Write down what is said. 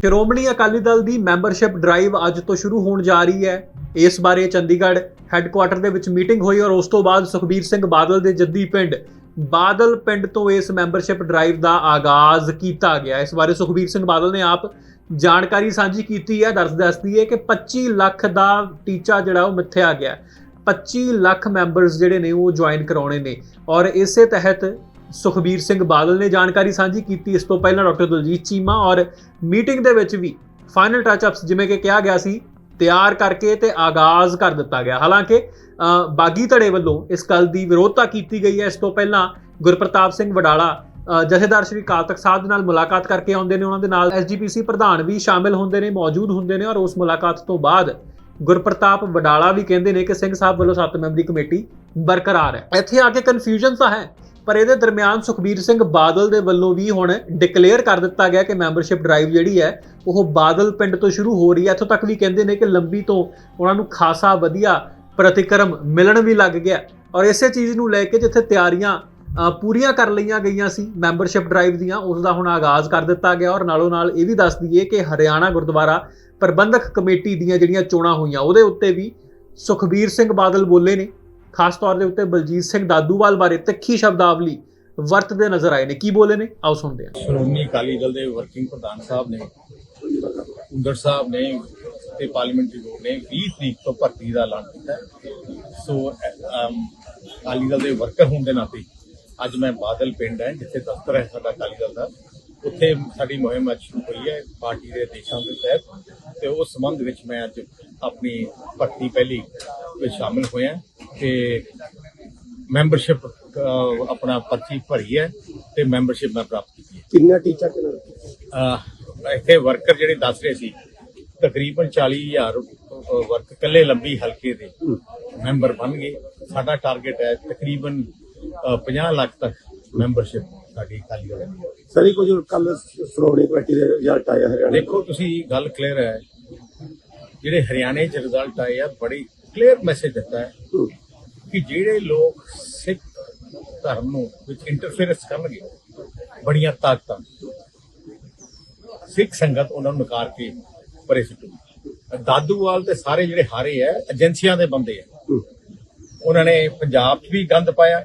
ਸ਼੍ਰੋਮਣੀ ਅਕਾਲੀ ਦਲ ਦੀ membership drive ਅੱਜ ਤੋਂ ਸ਼ੁਰੂ ਹੋਣ ਜਾ ਰਹੀ ਹੈ। ਇਸ ਬਾਰੇ ਚੰਡੀਗੜ੍ਹ ਹੈੱਡਕੁਆਟਰ ਦੇ ਵਿੱਚ ਮੀਟਿੰਗ ਹੋਈ ਔਰ ਉਸ ਤੋਂ ਬਾਅਦ ਸੁਖਬੀਰ ਸਿੰਘ ਬਾਦਲ ਦੇ ਜੱਦੀ ਪਿੰਡ, ਬਾਦਲ ਪਿੰਡ ਤੋਂ ਇਸ ਮੈਂਬਰਸ਼ਿਪ ਡਰਾਈਵ ਦਾ ਆਗਾਜ਼ ਕੀਤਾ ਗਿਆ। ਇਸ ਬਾਰੇ ਸੁਖਬੀਰ ਸਿੰਘ ਬਾਦਲ ਨੇ ਆਪ ਜਾਣਕਾਰੀ ਸਾਂਝੀ ਕੀਤੀ ਹੈ। ਦੱਸ ਦੱਸਦੀ ਹੈ ਕਿ 25 ਲੱਖ ਦਾ ਟੀਚਾ ਜਿਹੜਾ ਉਹ ਮਿੱਥਿਆ ਗਿਆ। ਹੈ। 25 ਲੱਖ ਮੈਂਬਰਸ ਜਿਹੜੇ ਨੇ ਉਹ ਜੁਆਇਨ ਕਰਾਉਣੇ ਨੇ ਔਰ ਇਸੇ ਤਹਿਤ ਸੁਖਬੀਰ ਸਿੰਘ ਬਾਦਲ ਨੇ ਜਾਣਕਾਰੀ ਸਾਂਝੀ ਕੀਤੀ। ਇਸ ਤੋਂ ਪਹਿਲਾਂ ਡਾਕਟਰ ਦਲਜੀਤ ਚੀਮਾ ਔਰ ਮੀਟਿੰਗ ਦੇ ਵਿੱਚ ਵੀ ਫਾਈਨਲ ਟੱਚ ਅਪਸ ਜਿਵੇਂ ਕਿ ਕਿਹਾ ਗਿਆ ਸੀ ਤਿਆਰ ਕਰਕੇ ਤੇ ਆਗਾਜ਼ ਕਰ ਦਿੱਤਾ ਗਿਆ। ਹਾਲਾਂਕਿ ਅ, ਬਾਗੀ ਧੜੇ ਵੱਲੋਂ ਇਸ ਗੱਲ ਦੀ ਵਿਰੋਧਤਾ ਕੀਤੀ ਗਈ ਹੈ। ਇਸ ਤੋਂ ਪਹਿਲਾਂ ਗੁਰਪ੍ਰਤਾਪ ਸਿੰਘ ਵਡਾਲਾ ਜਥੇਦਾਰ ਸ਼੍ਰੀ ਕਾਲ ਤਖਤ ਸਾਹਿਬ ਦੇ ਨਾਲ ਮੁਲਾਕਾਤ ਕਰਕੇ ਆਉਂਦੇ ਨੇ। ਉਹਨਾਂ ਦੇ ਨਾਲ ਐਸਜੀਪੀਸੀ ਪ੍ਰਧਾਨ ਵੀ ਸ਼ਾਮਿਲ ਹੁੰਦੇ ਨੇ ਮੌਜੂਦ ਹੁੰਦੇ ਨੇ ਔਰ ਉਸ ਮੁਲਾਕਾਤ ਤੋਂ ਬਾਅਦ ਗੁਰਪ੍ਰਤਾਪ ਵਡਾਲਾ ਵੀ ਕਹਿੰਦੇ ਨੇ ਕਿ ਸਿੰਘ ਸਾਹਿਬ ਵੱਲੋਂ ਸੱਤ ਮੈਂਬਰੀ ਕਮੇਟੀ ਬਰਕਰਾਰ ਹੈ। ਇੱਥੇ ਆ ਕੇ ਕਨਫਿਊਜ਼ਨ ਤਾਂ ਹੈ, ਪਰ ਇਹਦੇ ਦਰਮਿਆਨ ਸੁਖਬੀਰ ਸਿੰਘ ਬਾਦਲ ਦੇ ਵੱਲੋਂ ਵੀ ਹੁਣ ਡਿਕਲੇਅਰ ਕਰ ਦਿੱਤਾ ਗਿਆ ਕਿ ਮੈਂਬਰਸ਼ਿਪ ਡਰਾਈਵ ਜਿਹੜੀ ਹੈ, ਉਹ ਬਾਦਲ ਪਿੰਡ ਤੋਂ ਸ਼ੁਰੂ ਹੋ ਰਹੀ ਹੈ। ਇੱਥੋਂ ਤੱਕ ਵੀ ਕਹਿੰਦੇ ਨੇ ਕਿ ਲੰਬੀ ਤੋਂ ਉਹਨਾਂ ਨੂੰ ਖਾਸਾ ਵਧੀਆ ਪ੍ਰਤੀਕਰਮ ਮਿਲਣ ਵੀ ਲੱਗ ਗਿਆ। ਔਰ ਇਸੇ ਚੀਜ਼ ਨੂੰ ਲੈ ਕੇ ਜਿੱਥੇ ਤਿਆਰੀਆਂ ਪੂਰੀਆਂ ਕਰ ਲਈਆਂ ਗਈਆਂ ਸੀ ਮੈਂਬਰਸ਼ਿਪ ਡਰਾਈਵ ਦੀਆਂ ਉਸ ਦਾ ਹੁਣ ਆਗਾਜ਼ ਕਰ ਦਿੱਤਾ ਗਿਆ ਔਰ ਨਾਲੋਂ ਨਾਲ ਇਹ ਵੀ ਦੱਸ ਦਈਏ ਕਿ ਹਰਿਆਣਾ ਗੁਰਦੁਆਰਾ ਪ੍ਰਬੰਧਕ ਕਮੇਟੀ ਦੀਆਂ ਜਿਹੜੀਆਂ ਚੋਣਾਂ ਹੋਈਆਂ, ਉਹਦੇ ਉੱਤੇ ਵੀ ਸੁਖਬੀਰ ਸਿੰਘ ਬਾਦਲ ਬੋਲੇ ਨੇ। ਖਾਸ ਤੌਰ ਦੇ ਉੱਤੇ ਬਲਜੀਤ ਸਿੰਘ ਦਾਦੂਵਾਲ ਬਾਰੇ ਤਿੱਖੀ ਸ਼ਬਦਾਵਲੀ ਵਰਤਦੇ ਨਜ਼ਰ ਆਏ ਨੇ। ਕੀ ਬੋਲੇ ਨੇ? ਆਓ ਸੁਣਦੇ ਹਾਂ। ਸ਼੍ਰੋਮਣੀ ਅਕਾਲੀ ਦਲ ਦੇ ਵਰਕਿੰਗ ਪ੍ਰਧਾਨ ਸਾਹਿਬ ਨੇ ਉਂਦਰ ਸਾਹਿਬ ਨੇ ਤੇ ਪਾਰਲੀਮੈਂਟਰੀ ਬੋਰਡ ਨੇ 20 ਤਰੀਕ ਤੋਂ ਭਰਤੀ ਦਾ ਐਲਾਨ ਕੀਤਾ ਸੋ ਅਕਾਲੀ ਦਲ ਦੇ ਵਰਕਰ ਹੋਣ ਦੇ ਨਾਤੇ ਅੱਜ ਮੈਂ ਬਾਦਲ ਪਿੰਡ ਹੈ ਜਿੱਥੇ ਦਫ਼ਤਰ ਹੈ ਸਾਡਾ ਅਕਾਲੀ ਦਲ ਦਾ। ਉੱਥੇ ਸਾਡੀ ਮੁਹਿੰਮ ਅੱਜ ਸ਼ੁਰੂ ਹੋਈ ਹੈ ਪਾਰਟੀ ਦੇ ਦੇਸ਼ਾਂ ਦੇ ਤਹਿਤ। ਤੇ ਉਸ ਸੰਬੰਧ ਵਿੱਚ ਮੈਂ ਅੱਜ ਆਪਣੀ ਭਰਤੀ ਪਹਿਲੀ ਵਿੱਚ ਸ਼ਾਮਿਲ ਹੋਇਆ। ਤੇ ਮੈਂਬਰਸ਼ਿਪ ਆਪਣਾ ਪਰਚੀ ਭਰੀ ਹੈ ਤੇ ਮੈਂਬਰਸ਼ਿਪ ਮੈਂ ਪ੍ਰਾਪਤ ਕੀਤੀ ਹੈ। ਕਿੰਨਾ ਟੀਚਾ ਕਿੰਨਾ? ਇੱਥੇ ਵਰਕਰ ਜਿਹੜੇ ਦੱਸ ਰਹੇ ਸੀ ਤਕਰੀਬਨ 40000 ਵਰਕ ਕੱਲੇ ਲੰਬੀ ਹਲਕੇ ਦੇ ਮੈਂਬਰ ਬਣ ਗਏ। ਸਾਡਾ ਟਾਰਗੇਟ ਹੈ ਤਕਰੀਬਨ 50 ਲੱਖ ਤੱਕ ਮੈਂਬਰਸ਼ਿਪ ਸਾਡੀ ਖਾਲੀ ਹੋ। ਰਹੀ ਸਰ ਇਹ ਕੁਝ ਕੱਲ ਸ਼੍ਰੋਮਣੀ ਕਮੇਟੀ ਦੇ ਰਿਜ਼ਲਟ ਆਇਆ ਹਰਿਆਣਾ ਦੇਖੋ ਤੁਸੀਂ ਗੱਲ ਕਲੀਅਰ ਹੈ। ਜਿਹੜੇ ਹਰਿਆਣੇ ਚ ਰਿਜ਼ਲਟ ਆਏ ਆ ਬੜੀ ਕਲੀਅਰ ਮੈਸੇਜ ਦਿੱਤਾ ਹੈ। ਕਿ ਜਿਹੜੇ ਲੋਕ ਸਿੱਖ ਧਰਮ ਨੂੰ ਵਿੱਚ ਇੰਟਰਫੇਰੈਂਸ ਕਰਨਗੇ ਬੜੀਆਂ ਤਾਕਤਾਂ। ਸਿੱਖ ਸੰਗਤ ਉਹਨਾਂ ਨੂੰ ਨਕਾਰ ਕੇ ਪਰੇ ਸੁੱਟੂ ਦਾਦੂਵਾਲ ਤੇ ਸਾਰੇ ਜਿਹੜੇ ਹਾਰੇ ਆ ਏਜੰਸੀਆਂ ਦੇ ਬੰਦੇ ਹੂੰ। ਉਹਨਾਂ ਨੇ ਪੰਜਾਬ 'ਚ ਵੀ ਗੰਦ ਪਾਇਆ